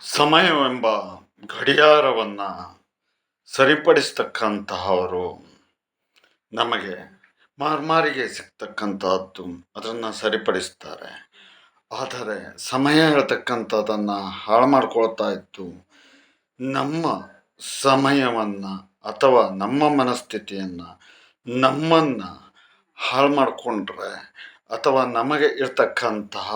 ಸಮಯವೆಂಬ ಗಡಿಯಾರವನ್ನು ಸರಿಪಡಿಸ್ತಕ್ಕಂತಹವರು ನಮಗೆ ಮಾರ್ಮಾರಿಗೆ ಸಿಗ್ತಕ್ಕಂಥದ್ದು ಅದನ್ನು ಸರಿಪಡಿಸ್ತಾರೆ. ಆದರೆ ಸಮಯ ಹೇಳ್ತಕ್ಕಂಥದ್ದನ್ನು ಹಾಳು ಮಾಡ್ಕೊಳ್ತಾ ಇತ್ತು ನಮ್ಮ ಸಮಯವನ್ನು ಅಥವಾ ನಮ್ಮ ಮನಸ್ಥಿತಿಯನ್ನು ನಮ್ಮನ್ನು ಹಾಳು ಮಾಡಿಕೊಂಡ್ರೆ ಅಥವಾ ನಮಗೆ ಇರ್ತಕ್ಕಂತಹ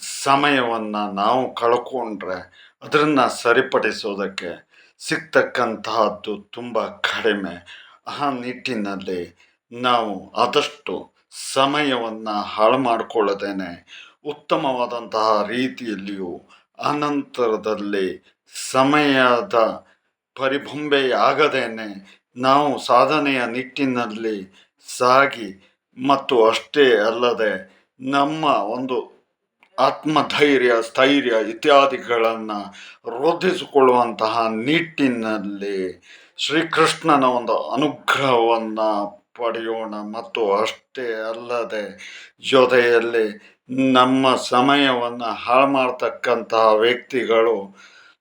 ಸಮಯವನ್ನು ನಾವು ಕಳ್ಕೊಂಡ್ರೆ ಅದನ್ನು ಸರಿಪಡಿಸೋದಕ್ಕೆ ಸಿಗ್ತಕ್ಕಂತಹದ್ದು ತುಂಬ ಕಡಿಮೆ. ಆ ನಿಟ್ಟಿನಲ್ಲಿ ನಾವು ಆದಷ್ಟು ಸಮಯವನ್ನು ಹಾಳು ಮಾಡಿಕೊಳ್ಳದೇನೆ ಉತ್ತಮವಾದಂತಹ ರೀತಿಯಲ್ಲಿಯೂ ಅನಂತರದಲ್ಲಿ ಸಮಯದ ಪರಿಭಂಬೆಯಾಗದೇನೆ ನಾವು ಸಾಧನೆಯ ನಿಟ್ಟಿನಲ್ಲಿ ಸಾಗಿ ಮತ್ತು ಅಷ್ಟೇ ಅಲ್ಲದೆ ನಮ್ಮ ಒಂದು ಆತ್ಮಧೈರ್ಯ, ಸ್ಥೈರ್ಯ ಇತ್ಯಾದಿಗಳನ್ನು ವೃದ್ಧಿಸಿಕೊಳ್ಳುವಂತಹ ನಿಟ್ಟಿನಲ್ಲಿ ಶ್ರೀಕೃಷ್ಣನ ಒಂದು ಅನುಗ್ರಹವನ್ನು ಪಡೆಯೋಣ. ಮತ್ತು ಅಷ್ಟೇ ಅಲ್ಲದೆ ಜೊತೆಯಲ್ಲಿ ನಮ್ಮ ಸಮಯವನ್ನು ಹಾಳು ಮಾಡ್ತಕ್ಕಂತಹ ವ್ಯಕ್ತಿಗಳು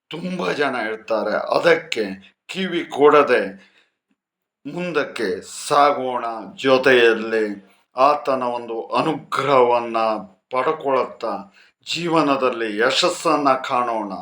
ತುಂಬ ಜನ ಇರ್ತಾರೆ. ಅದಕ್ಕೆ ಕಿವಿ ಕೊಡದೆ ಮುಂದಕ್ಕೆ ಸಾಗೋಣ. ಜೊತೆಯಲ್ಲಿ ಆತನ ಒಂದು ಅನುಗ್ರಹವನ್ನು ಪಡ್ಕೊಳುತ್ತಾ ಜೀವನದಲ್ಲಿ ಯಶಸ್ಸನ್ನು ಕಾಣೋಣ.